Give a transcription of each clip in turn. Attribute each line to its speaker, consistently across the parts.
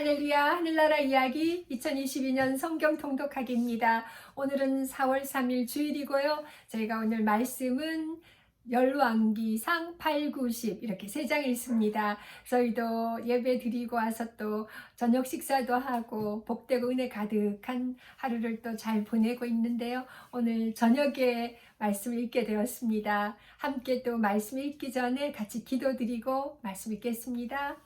Speaker 1: 할렐루야 하늘나라 이야기 2022년 성경 통독하기입니다. 오늘은 4월 3일 주일이고요. 저희가 오늘 말씀은 열왕기상 8, 9, 10 이렇게 세 장 읽습니다. 저희도 예배 드리고 와서 또 저녁 식사도 하고 복되고 은혜 가득한 하루를 또 잘 보내고 있는데요. 오늘 저녁에 말씀을 읽게 되었습니다. 함께 또 말씀 읽기 전에 같이 기도드리고 말씀 읽겠습니다.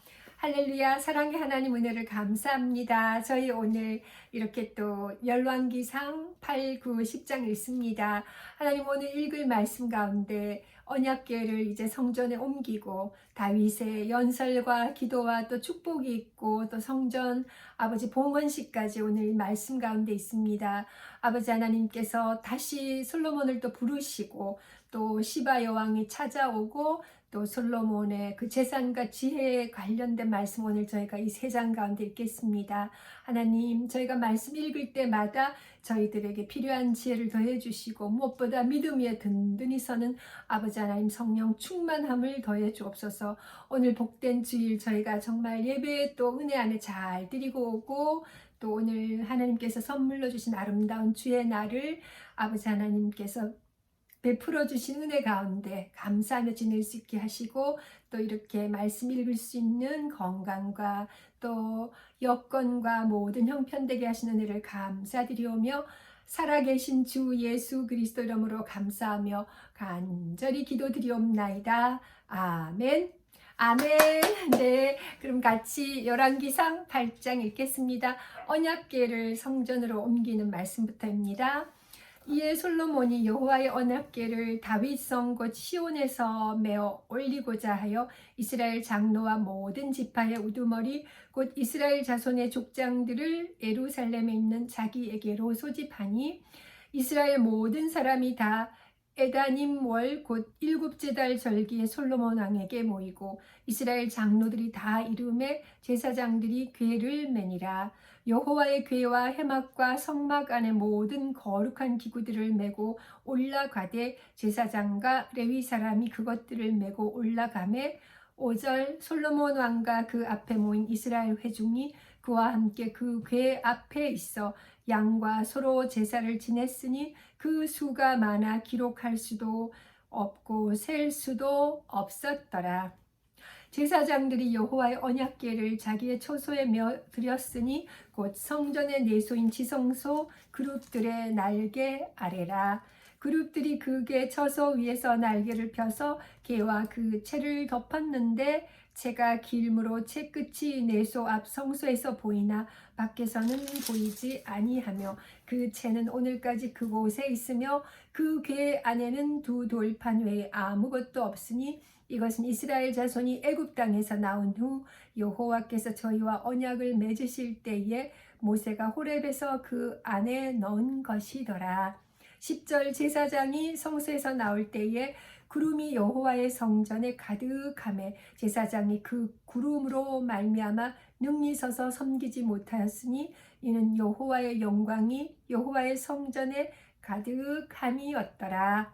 Speaker 1: 할렐루야 사랑의 하나님 은혜를 감사합니다. 저희 오늘 이렇게 또 열왕기상 8, 9, 10장 읽습니다. 하나님 오늘 읽을 말씀 가운데 언약궤를 이제 성전에 옮기고 다윗의 연설과 기도와 또 축복이 있고 또 성전 아버지 봉헌식까지 오늘 말씀 가운데 있습니다. 아버지 하나님께서 다시 솔로몬을 또 부르시고 또 시바 여왕이 찾아오고 또 솔로몬의 그 재산과 지혜에 관련된 말씀 오늘 저희가 이 세 장 가운데 읽겠습니다. 하나님, 저희가 말씀 읽을 때마다 저희들에게 필요한 지혜를 더해 주시고 무엇보다 믿음 위에 든든히 서는 아버지 하나님 성령 충만함을 더해 주옵소서. 오늘 복된 주일 저희가 정말 예배에 또 은혜 안에 잘 드리고 오고 또 오늘 하나님께서 선물로 주신 아름다운 주의 날을 아버지 하나님께서 베풀어 주신 은혜 가운데 감사하며 지낼 수 있게 하시고 또 이렇게 말씀 읽을 수 있는 건강과 또 여건과 모든 형편되게 하시는 은혜를 감사드리오며 살아계신 주 예수 그리스도 이름으로 감사하며 간절히 기도드리옵나이다. 아멘. 아멘. 네. 그럼 같이 열왕기상 8장 읽겠습니다. 언약궤를 성전으로 옮기는 말씀부터입니다. 이에 솔로몬이 여호와의 언약궤를 다윗성 곧 시온에서 메어 올리고자 하여 이스라엘 장로와 모든 지파의 우두머리 곧 이스라엘 자손의 족장들을 예루살렘에 있는 자기에게로 소집하니 이스라엘 모든 사람이 다 에다님 월 곧 일곱째 달 절기에 솔로몬 왕에게 모이고 이스라엘 장로들이 다 이름에 제사장들이 궤를 매니라 여호와의 궤와 해막과 성막 안의 모든 거룩한 기구들을 메고 올라가되 제사장과 레위 사람이 그것들을 메고 올라가매 5절 솔로몬 왕과 그 앞에 모인 이스라엘 회중이 그와 함께 그 궤 앞에 있어 양과 서로 제사를 지냈으니 그 수가 많아 기록할 수도 없고 셀 수도 없었더라. 제사장들이 여호와의 언약궤를 자기의 초소에 며 드렸으니 곧 성전의 내소인 지성소 그룹들의 날개 아래라. 그룹들이 그게 처소 위에서 날개를 펴서 개와 그 채를 덮었는데 채가 길므로 채 끝이 내소 앞 성소에서 보이나 밖에서는 보이지 아니하며 그 채는 오늘까지 그곳에 있으며 그 궤 안에는 두 돌판 외에 아무것도 없으니 이것은 이스라엘 자손이 애굽 땅에서 나온 후 여호와께서 저희와 언약을 맺으실 때에 모세가 호렙에서 그 안에 넣은 것이더라. 10절 제사장이 성소에서 나올 때에 구름이 여호와의 성전에 가득함에 제사장이 그 구름으로 말미암아 능히 서서 섬기지 못하였으니 이는 여호와의 영광이 여호와의 성전에 가득함이었더라.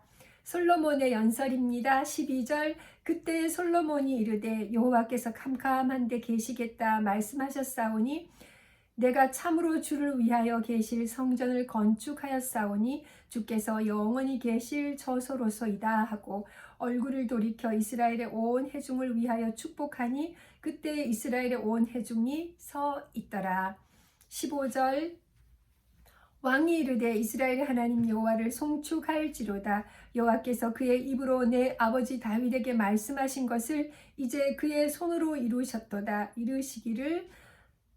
Speaker 1: 솔로몬의 연설입니다. 12절 그때 솔로몬이 이르되 여호와께서 캄캄한데 계시겠다 말씀하셨사오니 내가 참으로 주를 위하여 계실 성전을 건축하였사오니 주께서 영원히 계실 저소로소이다 하고 얼굴을 돌이켜 이스라엘의 온 회중을 위하여 축복하니 그때 이스라엘의 온 회중이 서 있더라. 15절 왕이 이르되 이스라엘 하나님 여호와를 송축할지로다. 여호와께서 그의 입으로 내 아버지 다윗에게 말씀하신 것을 이제 그의 손으로 이루셨도다. 이르시기를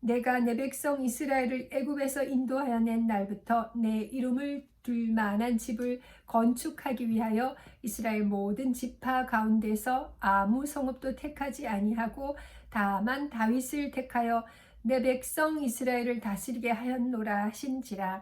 Speaker 1: 내가 내 백성 이스라엘을 애굽에서 인도하여 낸 날부터 내 이름을 둘 만한 집을 건축하기 위하여 이스라엘 모든 지파 가운데서 아무 성읍도 택하지 아니하고 다만 다윗을 택하여 내 백성 이스라엘을 다스리게 하였노라 하신지라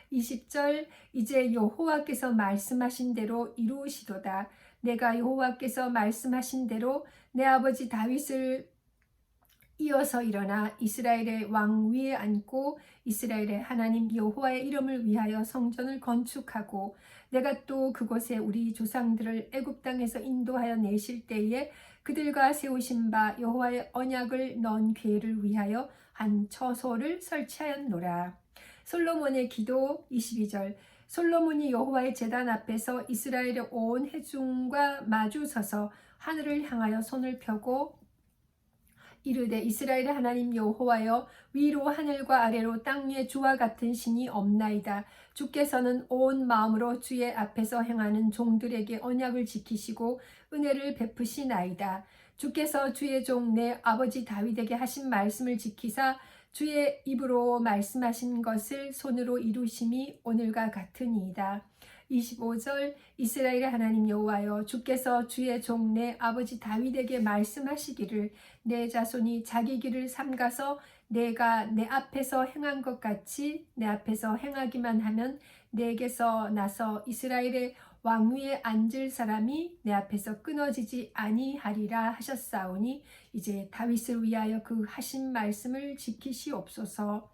Speaker 1: 20절 이제 여호와께서 말씀하신 대로 이루시도다 내가 여호와께서 말씀하신 대로 내 아버지 다윗을 이어서 일어나 이스라엘의 왕 위에 앉고 이스라엘의 하나님 여호와의 이름을 위하여 성전을 건축하고 내가 또 그곳에 우리 조상들을 애굽 땅에서 인도하여 내실 때에 그들과 세우신 바 여호와의 언약을 넣은 궤를 위하여 한 처소를 설치하였노라. 솔로몬의 기도 22절 솔로몬이 여호와의 제단 앞에서 이스라엘의 온 회중과 마주 서서 하늘을 향하여 손을 펴고 이르되 이스라엘의 하나님 여호와여 위로 하늘과 아래로 땅 위에 주와 같은 신이 없나이다. 주께서는 온 마음으로 주의 앞에서 행하는 종들에게 언약을 지키시고 은혜를 베푸시나이다. 주께서 주의 종 내 아버지 다윗에게 하신 말씀을 지키사 주의 입으로 말씀하신 것을 손으로 이루심이 오늘과 같으니이다. 25절 이스라엘의 하나님 여호와여 주께서 주의 종내 아버지 다윗에게 말씀하시기를 내 자손이 자기 길을 삼가서 내가 내 앞에서 행한 것 같이 내 앞에서 행하기만 하면 내게서 나서 이스라엘의 왕위에 앉을 사람이 내 앞에서 끊어지지 아니하리라 하셨사오니 이제 다윗을 위하여 그 하신 말씀을 지키시옵소서.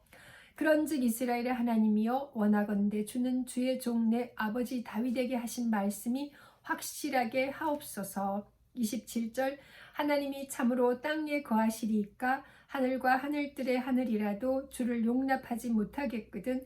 Speaker 1: 그런즉 이스라엘의 하나님이여 원하건대 주는 주의 종 내 아버지 다윗에게 하신 말씀이 확실하게 하옵소서. 27절 하나님이 참으로 땅에 거하시리이까 하늘과 하늘들의 하늘이라도 주를 용납하지 못하겠거든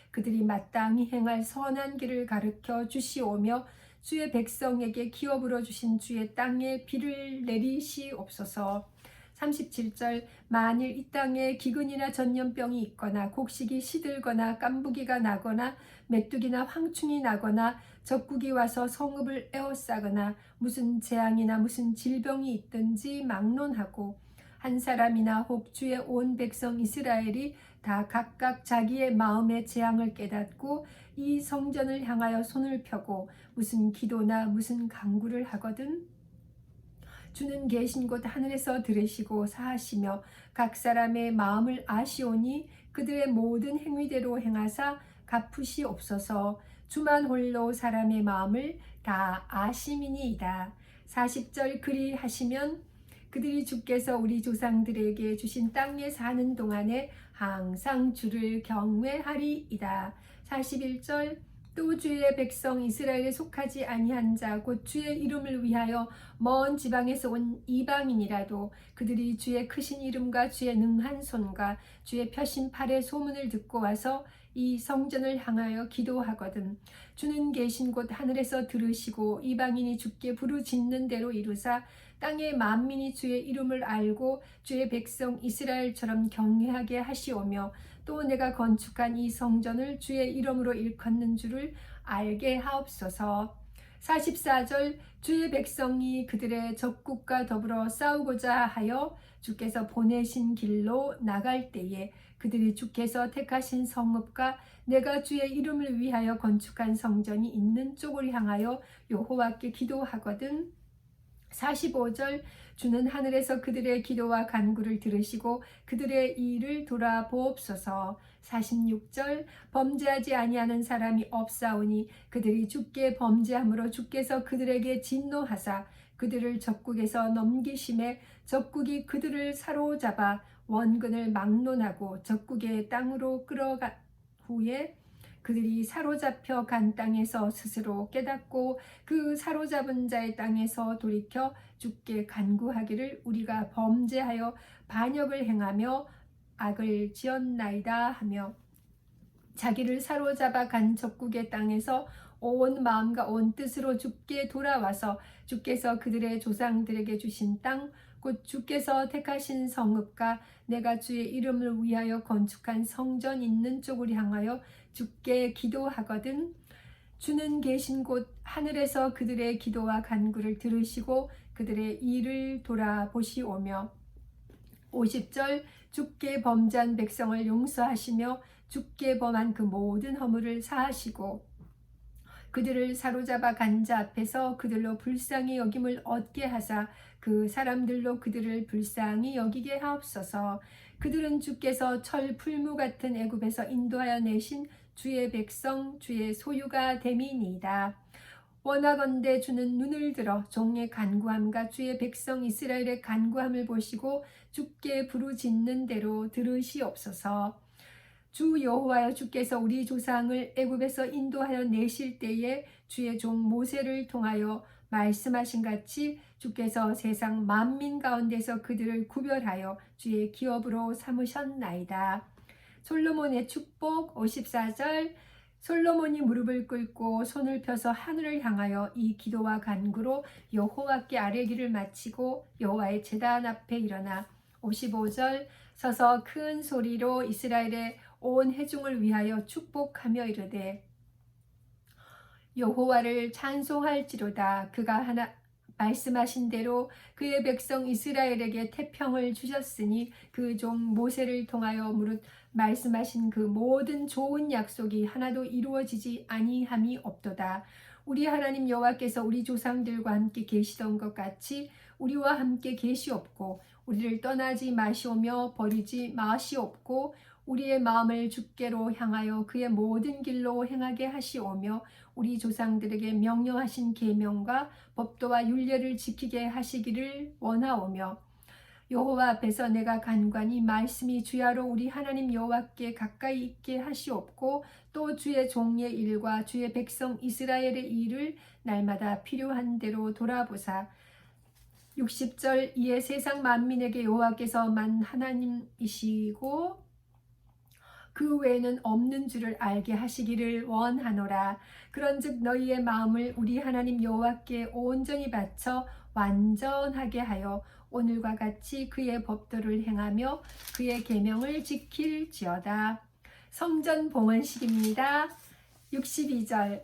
Speaker 1: 그들이 마땅히 행할 선한 길을 가르쳐 주시오며 주의 백성에게 기업으로 주신 주의 땅에 비를 내리시옵소서. 37절 만일 이 땅에 기근이나 전염병이 있거나 곡식이 시들거나 깐부기가 나거나 메뚜기나 황충이 나거나 적국이 와서 성읍을 에워싸거나 무슨 재앙이나 무슨 질병이 있든지 막론하고 한 사람이나 혹 주의 온 백성 이스라엘이 다 각각 자기의 마음의 재앙을 깨닫고 이 성전을 향하여 손을 펴고 무슨 기도나 무슨 강구를 하거든 주는 계신 곳 하늘에서 들으시고 사하시며 각 사람의 마음을 아시오니 그들의 모든 행위대로 행하사 갚으시옵소서 주만 홀로 사람의 마음을 다 아심이니이다. 40절 그리 하시면 그들이 주께서 우리 조상들에게 주신 땅에 사는 동안에 항상 주를 경외하리이다. 41절 또 주의 백성 이스라엘에 속하지 아니한 자 곧 주의 이름을 위하여 먼 지방에서 온 이방인이라도 그들이 주의 크신 이름과 주의 능한 손과 주의 펴신 팔의 소문을 듣고 와서 이 성전을 향하여 기도하거든 주는 계신 곳 하늘에서 들으시고 이방인이 주께 부르짖는 대로 이루사 땅의 만민이 주의 이름을 알고 주의 백성 이스라엘처럼 경외하게 하시오며 또 내가 건축한 이 성전을 주의 이름으로 일컫는 줄을 알게 하옵소서. 44절 주의 백성이 그들의 적국과 더불어 싸우고자 하여 주께서 보내신 길로 나갈 때에 그들이 주께서 택하신 성읍과 내가 주의 이름을 위하여 건축한 성전이 있는 쪽을 향하여 여호와께 기도하거든 45절 주는 하늘에서 그들의 기도와 간구를 들으시고 그들의 일을 돌아보옵소서. 46절 범죄하지 아니하는 사람이 없사오니 그들이 주께 범죄함으로 주께서 그들에게 진노하사 그들을 적국에서 넘기심에 적국이 그들을 사로잡아 원근을 막론하고 적국의 땅으로 끌어간 후에 그들이 사로잡혀 간 땅에서 스스로 깨닫고 그 사로잡은 자의 땅에서 돌이켜 주께 간구하기를 우리가 범죄하여 반역을 행하며 악을 지었나이다 하며 자기를 사로잡아 간 적국의 땅에서 온 마음과 온 뜻으로 주께 돌아와서 주께서 그들의 조상들에게 주신 땅 곧 주께서 택하신 성읍과 내가 주의 이름을 위하여 건축한 성전 있는 쪽을 향하여 주께 기도하거든 주는 계신 곳 하늘에서 그들의 기도와 간구를 들으시고 그들의 일을 돌아보시오며 50절 주께 범죄한 백성을 용서하시며 주께 범한 그 모든 허물을 사하시고 그들을 사로잡아 간자 앞에서 그들로 불쌍히 여김을 얻게 하사 그 사람들로 그들을 불쌍히 여기게 하옵소서. 그들은 주께서 철 풀무 같은 애굽에서 인도하여 내신 주의 백성 주의 소유가 됨이니이다. 원하건대 주는 눈을 들어 종의 간구함과 주의 백성 이스라엘의 간구함을 보시고 주께 부르짖는 대로 들으시옵소서. 주 여호와여 주께서 우리 조상을 애굽에서 인도하여 내실 때에 주의 종 모세를 통하여 말씀하신 같이 주께서 세상 만민 가운데서 그들을 구별하여 주의 기업으로 삼으셨나이다. 솔로몬의 축복 54절. 솔로몬이 무릎을 꿇고 손을 펴서 하늘을 향하여 이 기도와 간구로 여호와께 아뢰기를 마치고 여호와의 제단 앞에 일어나 55절 서서 큰 소리로 이스라엘의 온 회중을 위하여 축복하며 이르되 여호와를 찬송할지로다. 그가 하나 말씀하신 대로 그의 백성 이스라엘에게 태평을 주셨으니 그 종 모세를 통하여 무릇 말씀하신 그 모든 좋은 약속이 하나도 이루어지지 아니함이 없도다. 우리 하나님 여호와께서 우리 조상들과 함께 계시던 것 같이 우리와 함께 계시옵고 우리를 떠나지 마시오며 버리지 마시옵고 우리의 마음을 주께로 향하여 그의 모든 길로 행하게 하시오며 우리 조상들에게 명령하신 계명과 법도와 율례를 지키게 하시기를 원하오며 여호와 앞에서 내가 간관히 말씀이 주야로 우리 하나님 여호와께 가까이 있게 하시옵고 또 주의 종의 일과 주의 백성 이스라엘의 일을 날마다 필요한 대로 돌아보사 60절 이에 세상 만민에게 여호와께서만 하나님이시고 그 외에는 없는 줄을 알게 하시기를 원하노라. 그런즉 너희의 마음을 우리 하나님 여호와께 온전히 바쳐 완전하게 하여 오늘과 같이 그의 법도를 행하며 그의 계명을 지킬지어다. 성전 봉헌식입니다. 62절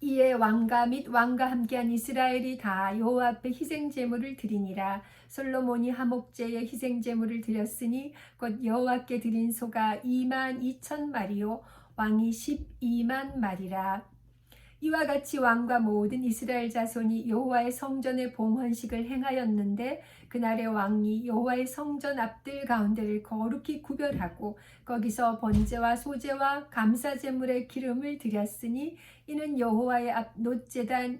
Speaker 1: 이에 왕가 및 왕과 함께한 이스라엘이 다 여호와 앞에 희생 제물을 드리니라 솔로몬이 하목제에 희생 제물을 드렸으니 곧 여호와께 드린 소가 2만 2천 마리요 왕이 12만 마리라 이와 같이 왕과 모든 이스라엘 자손이 여호와의 성전의 봉헌식을 행하였는데 그날의 왕이 여호와의 성전 앞들 가운데를 거룩히 구별하고 거기서 번제와 소제와 감사 제물의 기름을 드렸으니 이는 여호와의 앞 노제단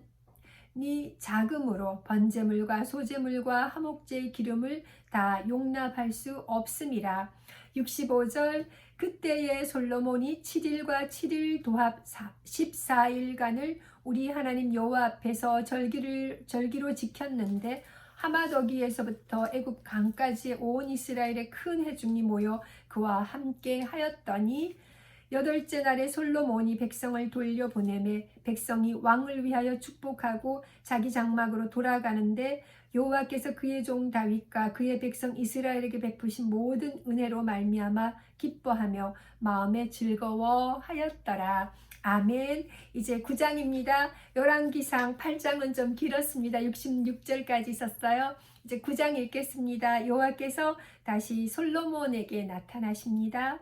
Speaker 1: 네 자금으로 번제물과 소제물과 하목제의 기름을 다 용납할 수 없음이라. 65절 그때에 솔로몬이 7일과 7일 도합 14일간을 우리 하나님 여호와 앞에서 절기를 절기로 지켰는데 하마더기에서부터 애굽 강까지 온 이스라엘의 큰 회중이 모여 그와 함께 하였더니 여덟째 날에 솔로몬이 백성을 돌려보내매 백성이 왕을 위하여 축복하고 자기 장막으로 돌아가는데 여호와께서 그의 종 다윗과 그의 백성 이스라엘에게 베푸신 모든 은혜로 말미암아 기뻐하며 마음에 즐거워하였더라. 아멘. 이제 9장입니다. 열왕기상 8장은 좀 길었습니다. 66절까지 있었어요. 이제 9장 읽겠습니다. 여호와께서 다시 솔로몬에게 나타나십니다.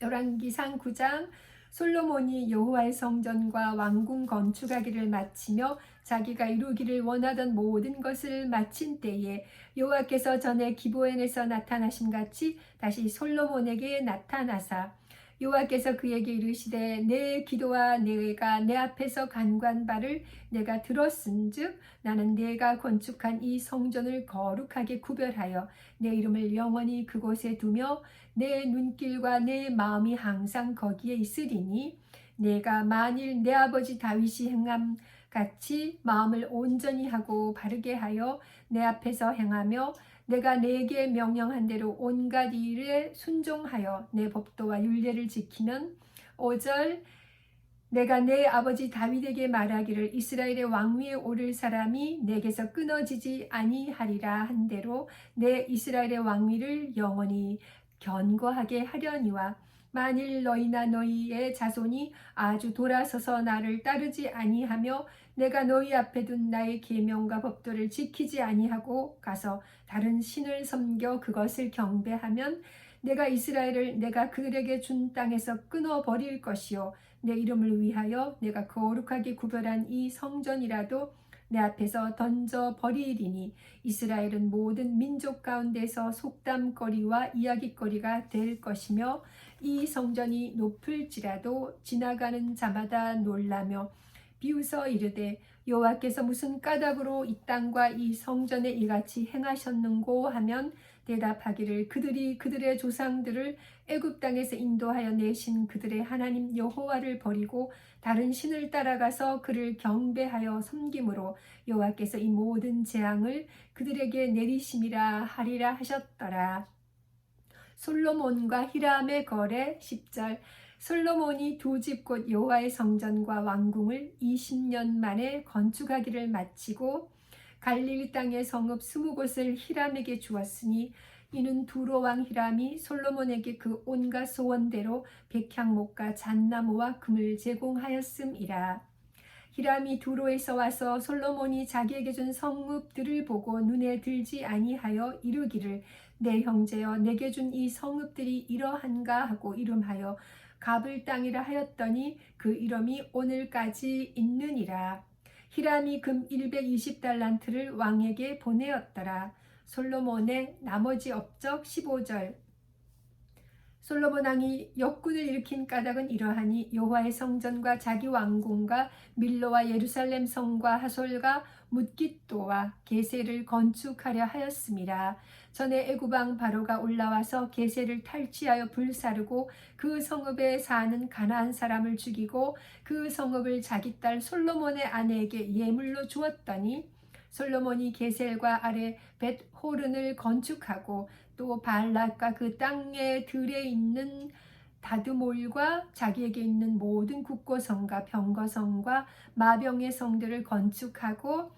Speaker 1: 열왕기상 9장 솔로몬이 여호와의 성전과 왕궁 건축하기를 마치며 자기가 이루기를 원하던 모든 것을 마친 때에 여호와께서 전에 기브엔에서 나타나신 같이 다시 솔로몬에게 나타나사 여호와께서 그에게 이르시되 내 기도와 내가 내 앞에서 간구한 바를 내가 들었은즉 나는 내가 건축한 이 성전을 거룩하게 구별하여 내 이름을 영원히 그곳에 두며 내 눈길과 내 마음이 항상 거기에 있으리니 내가 만일 내 아버지 다윗이 행함 같이 마음을 온전히 하고 바르게 하여 내 앞에서 행하며 내가 내게 명령한 대로 온갖 일에 순종하여 내 법도와 율례를 지키면 5절 내가 내 아버지 다윗에게 말하기를 이스라엘의 왕위에 오를 사람이 내게서 끊어지지 아니하리라 한 대로 내 이스라엘의 왕위를 영원히 견고하게 하려니와 만일 너희나 너희의 자손이 아주 돌아서서 나를 따르지 아니하며 내가 너희 앞에 둔 나의 계명과 법도를 지키지 아니하고 가서 다른 신을 섬겨 그것을 경배하면 내가 이스라엘을 내가 그들에게 준 땅에서 끊어 버릴 것이요. 내 이름을 위하여 내가 거룩하게 구별한 이 성전이라도 내 앞에서 던져 버리리니 이스라엘은 모든 민족 가운데서 속담거리와 이야기거리가 될 것이며 이 성전이 높을지라도 지나가는 자마다 놀라며 비웃어 이르되 여호와께서 무슨 까닭으로 이 땅과 이 성전에 이같이 행하셨는고 하면 대답하기를 그들이 그들의 조상들을 애굽 땅에서 인도하여 내신 그들의 하나님 여호와를 버리고 다른 신을 따라가서 그를 경배하여 섬김으로 여호와께서 이 모든 재앙을 그들에게 내리심이라 하리라 하셨더라. 솔로몬과 히람의 거래 10절 솔로몬이 두 집 곧 여호와의 성전과 왕궁을 20년 만에 건축하기를 마치고 갈릴리 땅의 성읍 스무 곳을 히람에게 주었으니 이는 두로 왕 히람이 솔로몬에게 그 온갖 소원대로 백향목과 잣나무와 금을 제공하였음이라. 히람이 두로에서 와서 솔로몬이 자기에게 준 성읍들을 보고 눈에 들지 아니하여 이르기를 내 형제여 내게 준 이 성읍들이 이러한가 하고 이름하여 갑을 땅이라 하였더니 그 이름이 오늘까지 있느니라. 히람이 금 120달란트를 왕에게 보내었더라. 솔로몬의 나머지 업적 15절 솔로몬 왕이 역군을 일으킨 까닭은 이러하니 여호와의 성전과 자기 왕궁과 밀로와 예루살렘 성과 하솔과 묻깃도와 게세를 건축하려 하였습니다. 전에 애구방 바로가 올라와서 게세를 탈취하여 불사르고 그 성읍에 사는 가나안 사람을 죽이고 그 성읍을 자기 딸 솔로몬의 아내에게 예물로 주었더니 솔로몬이 게셀과 아래 벳 호른을 건축하고 또 발락과 그 땅에 들에 있는 다드몰과 자기에게 있는 모든 국고성과 병거성과 마병의 성들을 건축하고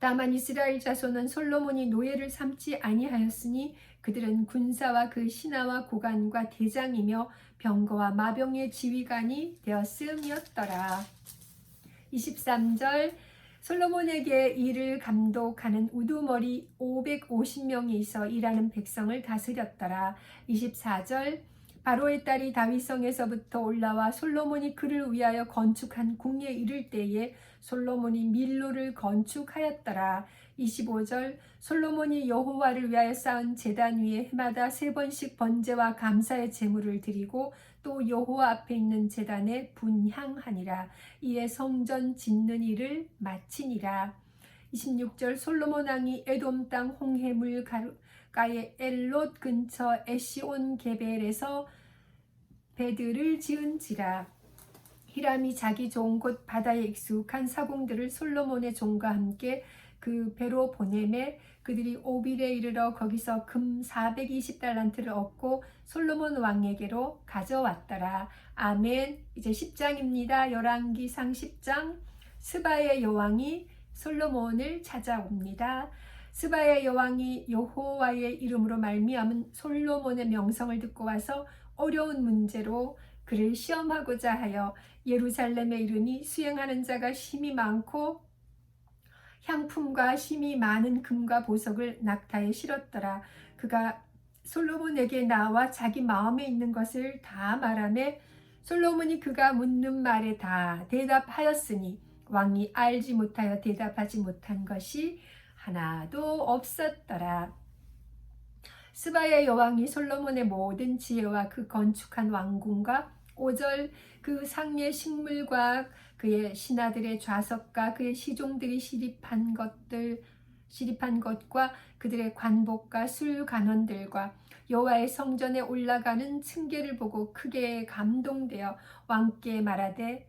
Speaker 1: 다만 이스라엘 자손은 솔로몬이 노예를 삼지 아니하였으니 그들은 군사와 그 신하와 고관과 대장이며 병거와 마병의 지휘관이 되었음이었더라. 23절 솔로몬에게 일을 감독하는 우두머리 550명이 있어 일하는 백성을 다스렸더라. 24절 바로의 딸이 다윗성에서부터 올라와 솔로몬이 그를 위하여 건축한 궁에 이를 때에 솔로몬이 밀로를 건축하였더라. 25절 솔로몬이 여호와를 위하여 쌓은 제단 위에 해마다 세 번씩 번제와 감사의 제물을 드리고 또 여호와 앞에 있는 제단에 분향하니라. 이에 성전 짓는 일을 마치니라. 26절 솔로몬 왕이 에돔 땅 홍해물 가 에 엘롯 근처 에시온 게벨에서 배들을 지은지라. 히람이 자기 좋은 곳 바다에 익숙한 사공들을 솔로몬의 종과 함께 그 배로 보내매 그들이 오빌에 이르러 거기서 금 420달란트를 얻고 솔로몬 왕에게로 가져왔더라. 아멘. 이제 10장입니다. 열왕기상 10장. 스바의 여왕이 솔로몬을 찾아옵니다. 스바의 여왕이 여호와의 이름으로 말미암은 솔로몬의 명성을 듣고 와서 어려운 문제로 그를 시험하고자 하여 예루살렘에 이르니 수행하는 자가 심이 많고 향품과 심이 많은 금과 보석을 낙타에 실었더라. 그가 솔로몬에게 나와 자기 마음에 있는 것을 다 말하매 솔로몬이 그가 묻는 말에 다 대답하였으니 왕이 알지 못하여 대답하지 못한 것이 하나도 없었더라. 스바의 여왕이 솔로몬의 모든 지혜와 그 건축한 왕궁과 오절 그 상의 식물과 그의 신하들의 좌석과 그의 시종들이 시립한 것들 시립한 것과 그들의 관복과 술 간원들과 여호와의 성전에 올라가는 층계를 보고 크게 감동되어 왕께 말하되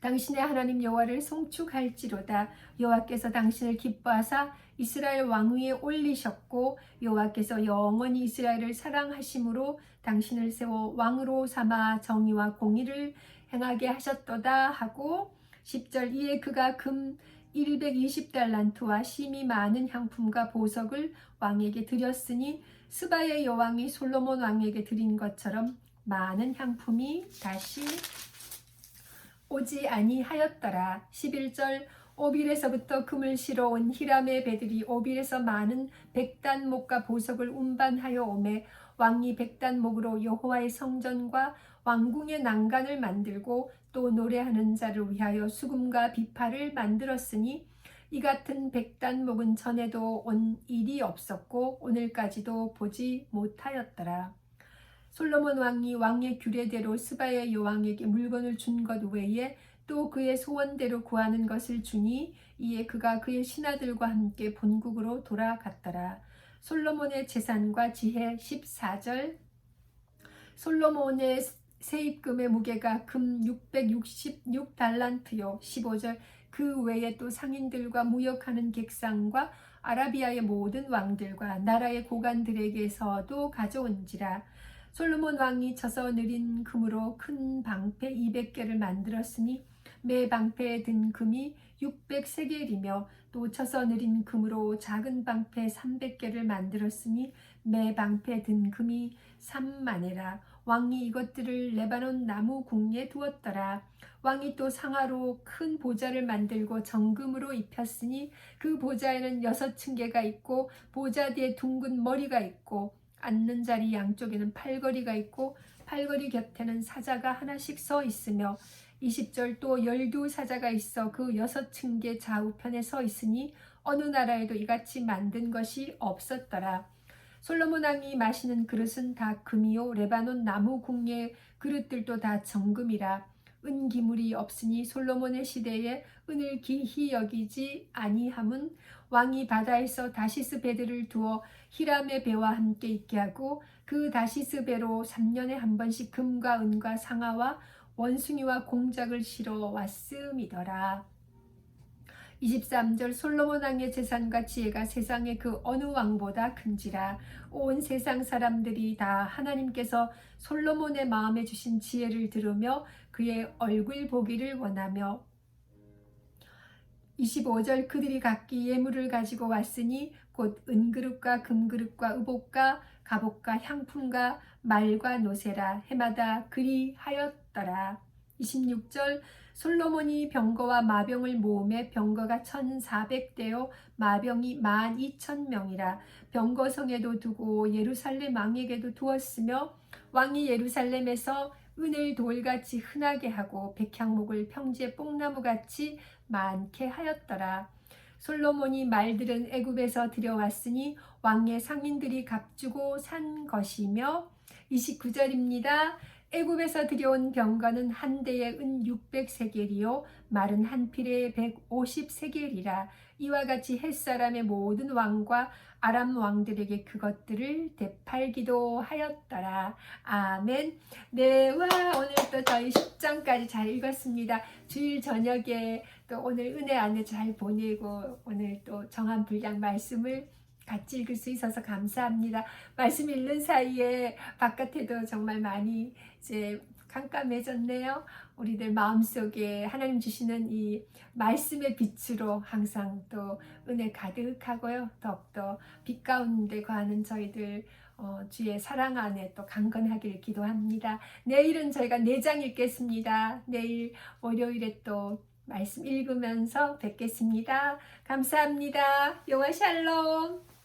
Speaker 1: 당신의 하나님 여호와를 송축할지로다. 여호와께서 당신을 기뻐하사 이스라엘 왕위에 올리셨고 여호와께서 영원히 이스라엘을 사랑하심으로 당신을 세워 왕으로 삼아 정의와 공의를 행하게 하셨도다 하고 10절 이에 그가 금 120달란트와 심이 많은 향품과 보석을 왕에게 드렸으니 스바의 여왕이 솔로몬 왕에게 드린 것처럼 많은 향품이 다시 오지 아니하였더라. 11절 오빌에서부터 금을 실어 온 히람의 배들이 오빌에서 많은 백단목과 보석을 운반하여 오매 왕이 백단목으로 여호와의 성전과 왕궁의 난간을 만들고 또 노래하는 자를 위하여 수금과 비파를 만들었으니 이 같은 백단목은 전에도 온 일이 없었고 오늘까지도 보지 못하였더라. 솔로몬 왕이 왕의 규례대로 스바의 여왕에게 물건을 준 것 외에 또 그의 소원대로 구하는 것을 주니 이에 그가 그의 신하들과 함께 본국으로 돌아갔더라. 솔로몬의 재산과 지혜 14절. 솔로몬의 세입금의 무게가 금 666달란트요. 15절. 그 외에 또 상인들과 무역하는 객상과 아라비아의 모든 왕들과 나라의 고관들에게서도 가져온지라 솔로몬 왕이 쳐서 느린 금으로 큰 방패 200개를 만들었으니 매 방패에 든 금이 600세겔이며 또 쳐서 느린 금으로 작은 방패 300개를 만들었으니 매 방패 든 금이 3만에라. 왕이 이것들을 레바논 나무 궁에 두었더라. 왕이 또 상하로 큰 보좌를 만들고 정금으로 입혔으니 그 보좌에는 여섯 층계가 있고 보좌 뒤에 둥근 머리가 있고 앉는 자리 양쪽에는 팔걸이가 있고 팔걸이 곁에는 사자가 하나씩 서 있으며 20절 또 열두 사자가 있어 그 여섯 층계 좌우편에 서 있으니 어느 나라에도 이같이 만든 것이 없었더라. 솔로몬 왕이 마시는 그릇은 다 금이요 레바논 나무 궁의 그릇들도 다 정금이라 은기물이 없으니 솔로몬의 시대에 은을 기히 여기지 아니함은 왕이 바다에서 다시스 배들을 두어 히람의 배와 함께 있게 하고 그 다시스 배로 3년에 한 번씩 금과 은과 상아와 원숭이와 공작을 실어 왔음이더라. 23절 솔로몬 왕의 재산과 지혜가 세상의 그 어느 왕보다 큰지라 온 세상 사람들이 다 하나님께서 솔로몬의 마음에 주신 지혜를 들으며 그의 얼굴 보기를 원하며 25절 그들이 각기 예물을 가지고 왔으니 곧 은그릇과 금그릇과 의복과 갑옷과 향품과 말과 노새라 해마다 그리 하였더라. 26절 솔로몬이 병거와 마병을 모음에 병거가 1400대요 마병이 12,000명이라 병거성에도 두고 예루살렘 왕에게도 두었으며 왕이 예루살렘에서 은을 돌같이 흔하게 하고 백향목을 평지의 뽕나무같이 많게 하였더라. 솔로몬이 말들은 애굽에서 들여왔으니 왕의 상인들이 값주고 산 것이며 29절입니다. 애굽에서 들여온 병거는 한 대에 은 600세겔이요 말은 한 필에 150세겔이라 이와 같이 햇사람의 모든 왕과 아람 왕들에게 그것들을 되팔기도 하였더라. 아멘. 네, 와 오늘 또 저희 10장까지 잘 읽었습니다. 주일 저녁에 또 오늘 은혜 안에 잘 보내고 오늘 또 정한 분량 말씀을 같이 읽을 수 있어서 감사합니다. 말씀 읽는 사이에 바깥에도 정말 많이 이제 깜깜해졌네요. 우리들 마음속에 하나님 주시는 이 말씀의 빛으로 항상 또 은혜 가득하고요. 더욱더 빛 가운데 거하는 저희들 어, 주의 사랑 안에 또 강건하길 기도합니다. 내일은 저희가 내장 읽겠습니다. 내일 월요일에 또 말씀 읽으면서 뵙겠습니다. 감사합니다. 영화 샬롬.